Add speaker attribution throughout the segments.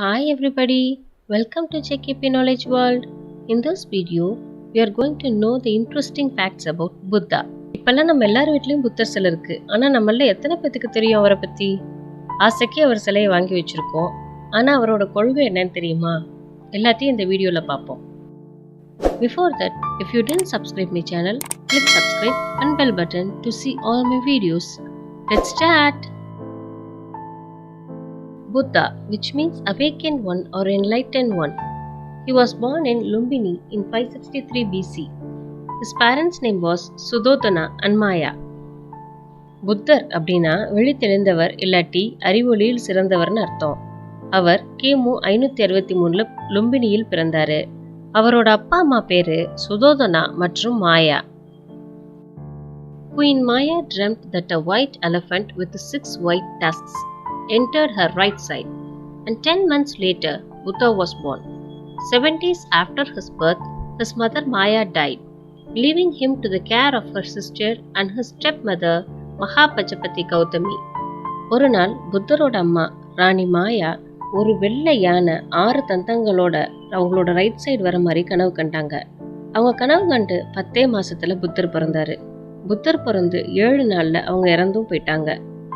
Speaker 1: Hi everybody, welcome to JKP knowledge World. In this video, we are going to know the interesting facts about Buddha. இப்பெல்லாம் நம்ம எல்லார் வீட்லேயும் புத்தர் சிலை இருக்கு ஆனால் நம்மள எத்தனை பேத்துக்கு தெரியும் அவரை பற்றி ஆசைக்கு அவர் சிலையை வாங்கி வச்சுருக்கோம் ஆனால் அவரோட கொள்கை என்னன்னு தெரியுமா எல்லாத்தையும் இந்த வீடியோவில் பார்ப்போம் before that if you don't subscribe my channel click subscribe and bell button to see all my videos let start Buddha வச்சு means which one or one or enlightened one. He was Lumbini in five sixty three BC his parents' name was Suddhodana and Maya புத்தர் அப்படின்னா வெளித்தெளிந்தவர் இல்லாட்டி அறிவொளியில் சிறந்தவர்னு அர்த்தம் அவர் கிமு ஐநூற்றி அறுபத்தி மூணுல லும்பினியில் பிறந்தார் அவரோட அப்பா அம்மா பேர் சுதோதனா மற்றும் Maya queen Maya dreamt that a white elephant with six white tusks entered her right side, and ten months later, Buddha was born. Seven days after his birth, his mother Maya died, leaving him to the care of her sister and his stepmother Mahapajapati Gautami ஒரு நாள் புத்தரோட அம்மா ராணி மாயா ஒரு வெள்ளை யானை ஆறு தந்தங்களோட அவங்களோட right side வர மாதிரி கனவு கண்டாங்க அவங்க கனவு கண்டு பத்தே மாசத்துல புத்தர் பிறந்தாரு புத்தர் பிறந்து ஏழு நாள்ல அவங்க இறந்தும் போயிட்டாங்க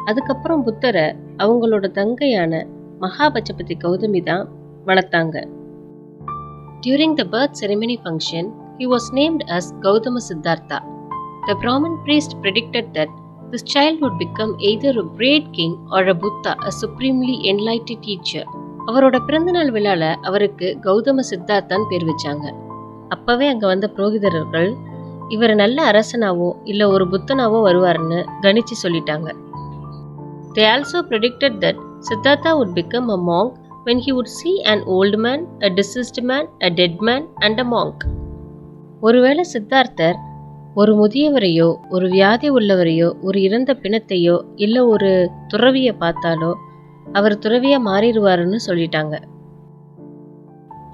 Speaker 1: அதுக்கப்புறம் புத்தரை அவங்களோட தங்கையான மகாபஜபதி கௌதமி தான் வளர்த்தாங்க. During the birth ceremony function he was named as Gautama Siddhartha. The Brahmin priest predicted that this child would become either a great king or a Buddha a supremely enlightened teacher அவரோட பிறந்தநாள் விழால அவருக்கு கௌதம சித்தார்த்தான் பேர் வச்சாங்க. அப்பவே அங்க வந்த புரோகிதர்கள் இவர் நல்ல அரசனாவோ இல்ல ஒரு புத்தனாவோ வருவாருன்னு கணிச்சு சொல்லிட்டாங்க. They also predicted that Siddhartha would become a monk when he would see an old man, a deceased man, a dead man, and a monk. ஒருவேளை சித்தார்த்தர் ஒரு முதியவரையோ ஒரு வியாதி உள்ளவரையோ ஒரு இறந்த பிணத்தையோ இல்லை ஒரு துறவியை பார்த்தாலோ அவர் துறவியாக மாறிடுவாருன்னு சொல்லிட்டாங்க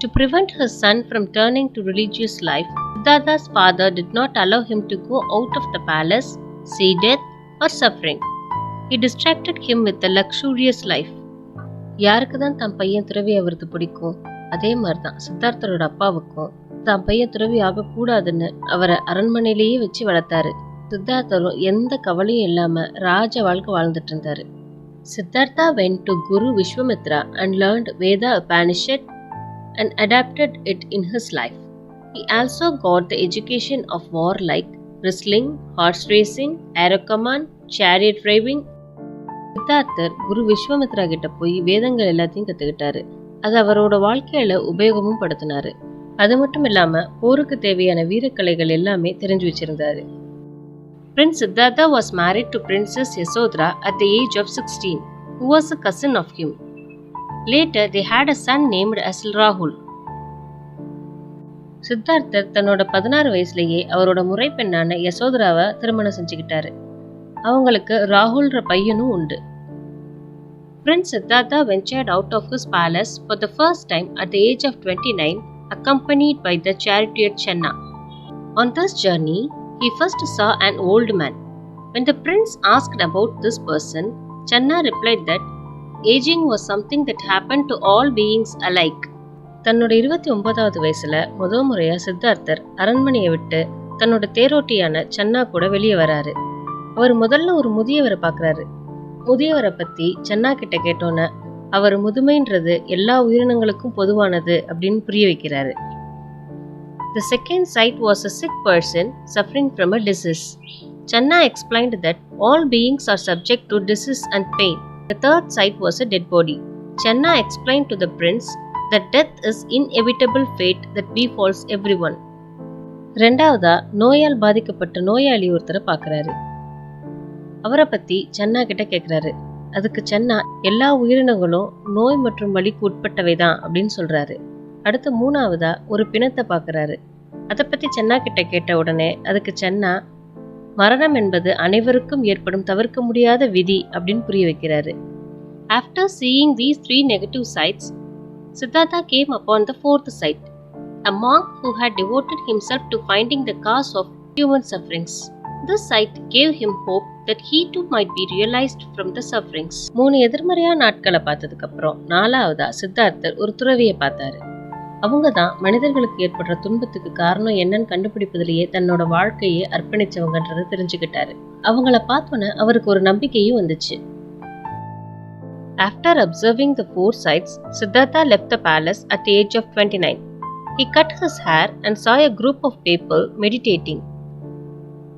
Speaker 1: to prevent her son from turning to religious life Siddhartha's father did not allow him to go out of the palace see death or suffering he distracted him with a luxurious life யாருக்கு தான் தன் பையன் துறவி அவரது பிடிக்கும்? அதே மாதிரி தான் சித்தார்த்தரோட அப்பாவுக்கும். தான் பையன் துறவி ஆகக்கூடாதுன்னு அவரை அரண்மனையிலேயே வச்சு வளர்த்தாரு. சித்தார்த்தரும் எந்த கவலையும் இல்லாம ராஜ வாழ்க்கை வாழ்ந்துட்டு இருந்தாரு. Siddhartha went to guru Vishwamitra and learned Veda Upanishad and adapted it in his life he also got the education of war like wrestling horse racing arrow come on chariot driving சித்தார்த்தர் குரு விஸ்வமித்ரா கிட்ட போய் வேதங்கள் எல்லாத்தையும் கத்துக்கிட்டாரு. அது அவரோட வாழ்க்கையில உபயோகமும் படுத்தினாரு. அது மட்டும் இல்லாம போருக்கு தேவையான வீரக்கலைகள் எல்லாமே தெரிஞ்சு வச்சிருந்தாரு. Prince Siddhartha was married to Princess Yasodhara at the age of 16, who was a cousin of him. Later, they had a son named as Rahul. சித்தார்த்தர் தன்னோட பதினாறு வயசுலேயே அவரோட முறை பெண்ணான யசோதராவை திருமணம் செஞ்சுக்கிட்டாரு. அவங்களுக்கு ராகுல்ன்ற பையனும் உண்டு. Prince Siddhartha ventured out of his palace for the first time at the age of twenty nine accompanied by the chariot Channa. On this journey, he first saw an old man. When the prince asked about this person, Channa replied that aging was something that happened to all beings alike. தன்னோட இருபத்தி ஒன்பதாவது வயசுல முத முறையா சித்தார்த்தர் அரண்மனையை விட்டு தன்னோட தேரோட்டியான சன்னா கூட வெளியே வராரு அவர் முதல்ல ஒரு முதியவரை பார்க்கறாரு முதியவரை பற்றி சென்னா கிட்ட கேட்டோன்ன அவர் முதுமைன்றது எல்லா உயிரினங்களுக்கும் பொதுவானது அப்படின்னு புரிய வைக்கிறாரு the second sight was a sick person suffering from a disease Channa explained that all beings are subject to disease and pain the third sight was a dead body Channa explain to the prince the death is inevitable fate that befalls everyone ரெண்டாவதா நோயால் பாதிக்கப்பட்ட நோயாளி ஒருத்தரை பார்க்குறாரு அவரை பத்தி சன்னா கிட்ட கேக்குறாரு. அதுக்கு சென்னா எல்லா உயிரினங்களும் நோய் மற்றும் வலிக்கு உட்பட்டவை தான் அப்படின்னு சொல்றாரு. அடுத்து மூணாவதா ஒரு பிணத்தை பார்க்குறாரு அதை பத்தி சென்னா கிட்ட கேட்ட உடனே அதுக்கு சென்னா மரணம் என்பது அனைவருக்கும் ஏற்படும் தவிர்க்க முடியாத விதி அப்படின்னு புரிய வைக்கிறாரு. After seeing these three negative sights Siddhartha came upon the fourth sight a monk who had devoted himself to finding the cause of human sufferings this sight gave him hope that he too might be realised from the sufferings மூணு எதிர்மறையான நாட்களை பார்த்ததுக்கப்புறம் நாலாவதா சித்தார்த்தர் ஒரு துறவியை பார்த்தாரு அவங்க தான் மனிதர்களுக்கு ஏற்படுற துன்பத்துக்கு காரணம் என்னன்னு கண்டுபிடிப்பதிலேயே தன்னோட வாழ்க்கையை அர்ப்பணிச்சவங்கன்றதை தெரிஞ்சுக்கிட்டாரு அவங்கள பார்த்தோன்னே அவருக்கு ஒரு நம்பிக்கையும் வந்துச்சு after observing the four sights Siddhartha left the palace at age of twenty nine he cut his hair and saw a group of people meditating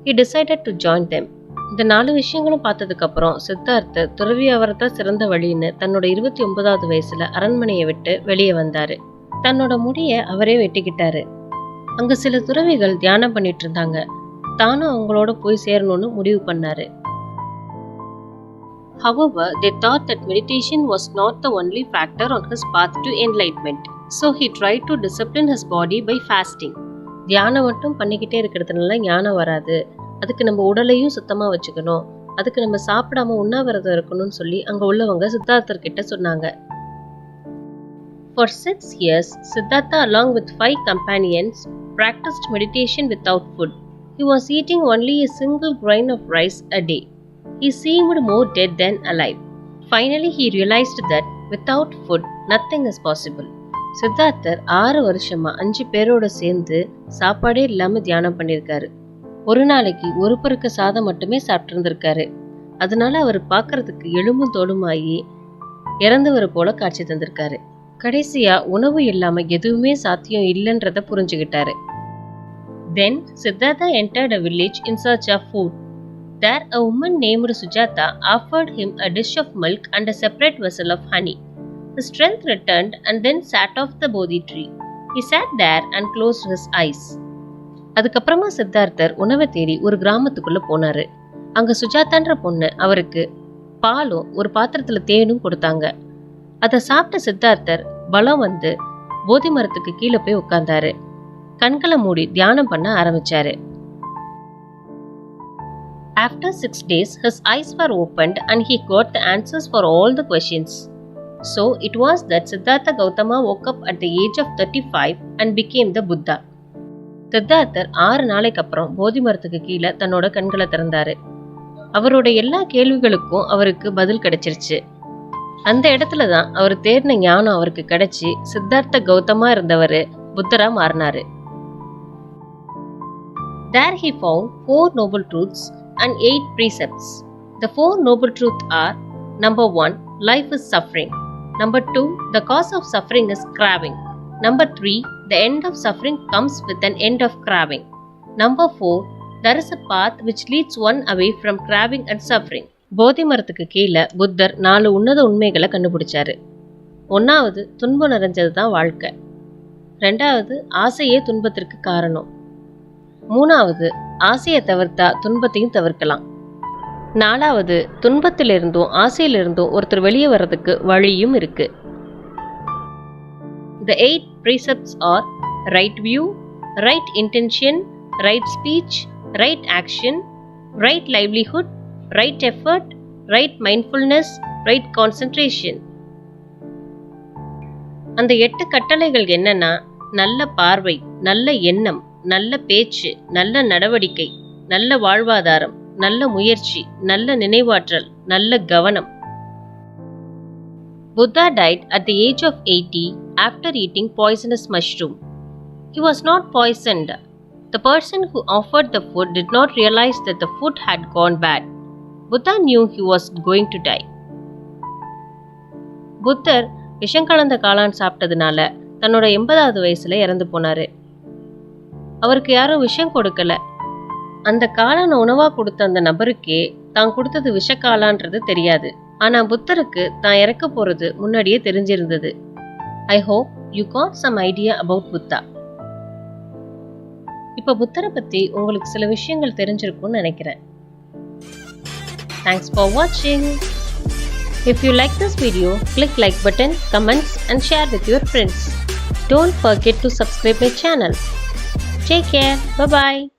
Speaker 1: he decided to join them இந்த நாலு விஷயங்களும் பார்த்ததுக்கப்புறம் சித்தார்த்த துறவி அவர்தான் சிறந்த வழின்னு தன்னோட இருபத்தி ஒன்பதாவது வயசுல அரண்மனையை விட்டு வெளியே வந்தாரு. தன்னோட முடிய அவரே வெட்டிக்கிட்டாரு. அங்க சில துறவிகள் தியானம் பண்ணிட்டு இருந்தாங்க. தானும் அவங்களோட போய் சேரணும்னு முடிவு பண்ணாரு. However, they thought that meditation was not the only factor on his path to enlightenment. So he tried to discipline his body by fasting. தியானம் மட்டும் பண்ணிக்கிட்டே இருக்கிறதுனால ஞானம் வராது. அதுக்கு நம்ம உடலையும் சுத்தமா வச்சுக்கணும் அதுக்கு நம்ம சாப்பிடாம உண்ணாவிரதம் இருக்கணும்னு சொல்லி அங்க உள்ளவங்க சித்தார்த்தர் கிட்ட சொன்னாங்க For six years, Siddhartha, along with five companions, practiced meditation without food. He was eating only a single grain of rice a day. He seemed more dead than alive. Finally, he realized that without food, nothing is possible. சித்தார்த்தர் ஆறு வருஷமா அஞ்சு பேரோட சேர்ந்து சாப்பாடே இல்லாம தியானம் பண்ணியிருக்காரு ஒரு நாளைக்கு ஒரு பருக்க சாதம் மட்டுமே சாப்பிட்ருந்துருக்காரு அதனால அவர் பார்க்கறதுக்கு எலும்பும் தோலுமாயி இறந்தவர் போல காட்சி தந்திருக்காரு கடைசியா உணவு இல்லாம எதுவுமே சாத்தியம் இல்லைன்றத புரிஞ்சுக்கிட்டாரு then Siddhartha entered a village in search of food there a woman named Sujata offered him a dish of milk and a separate vessel of honey His strength returned and then sat off the Bodhi tree. He sat there and closed his eyes. அதுக்கப்புறமா சித்தார்த்தர் உணவை தேடி ஒரு கிராமத்துக்குள்ள போனாரு. அங்க சுஜாதான்ற பொண்ணு அவருக்கு பாலும் ஒரு பாத்திரத்துல தேனும் கொடுத்தாங்க. அதை சாப்பிட்ட சித்தார்த்தர் பலம் வந்து போதி மரத்துக்கு கீழே போய் உட்கார்ந்தாரு. கண்களை மூடி தியானம் பண்ண ஆரம்பிச்சாரு. After six days his eyes for opened and he got the answers for all the questions so it was that Siddhartha Gautama woke up at the age of 35 and became the Buddha. சித்தார்த்தர் ஆறு நாளைக்கு அப்புறம் போதி மரத்துக்கு கீழே தன்னோட கண்களை திறந்தாரு அவரோட எல்லா கேள்விகளுக்கும் அவருக்கு பதில் கிடைச்சிருச்சு அந்த இடத்துல தான் அவர் தேர்ன ஞானம் அவருக்கு கிடைச்சி சித்தார்த்த கௌதமா இருந்தவர் புத்தரா மாறினாரு there he found four noble truths and eight precepts the four noble truth are number one life is suffering number two the cause of suffering is craving Number three the end of suffering comes with an end of craving. Number four there is a path which leads one away from craving and suffering. போதி மரத்துக்கு கீழே புத்தர் நாலு உன்னத உண்மைகளை கண்டுபிடிச்சாரு. ஒன்றாவது துன்பம் நிறைஞ்சது தான் வாழ்க்கை. ரெண்டாவது ஆசையே துன்பத்திற்கு காரணம். மூணாவது ஆசையை தவிர்த்தா துன்பத்தையும் தவிர்க்கலாம். நாலாவது துன்பத்திலிருந்தும் ஆசையிலிருந்தும் ஒருத்தர் வெளியே வர்றதுக்கு வழியும் இருக்குது The eight precepts are right view, right intention, right speech, right action, right livelihood, right effort, right mindfulness, right concentration. அந்த எட்டு கட்டளைகள் என்னன்னா நல்ல பார்வை நல்ல எண்ணம் நல்ல பேச்சு நல்ல நடவடிக்கை நல்ல வாழ்வாதாரம் நல்ல முயற்சி நல்ல நினைவாற்றல் நல்ல கவனம் Buddha died at the age of 80 after eating poisonous mushroom. He was not poisoned. The person who offered the food did not realize that the food had gone bad. Buddha knew he was going to die. புத்தர் விஷம் கலந்த காளான் சாப்பிட்டதுனால தன்னோட எண்பதாவது வயசுல இறந்து போனாரு அவருக்கு யாரும் விஷம் கொடுக்கல அந்த காளான் உணவா கொடுத்த அந்த நபருக்கே தான் கொடுத்தது விஷக்காளான்றது தெரியாது ஆனா புத்தருக்கு தான் இறக்க போறது முன்னாடியே தெரிஞ்சிருந்தது I hope you got some idea about Buddha இப்ப புத்தரை பத்தி உங்களுக்கு சில விஷயங்கள் தெரிஞ்சிருக்கும்னு நினைக்கிறேன் தேங்க்ஸ் ஃபார் வாட்சிங் If you like this video, click like button, comments and share with your friends. Don't forget to subscribe my channel. Take care. Bye bye.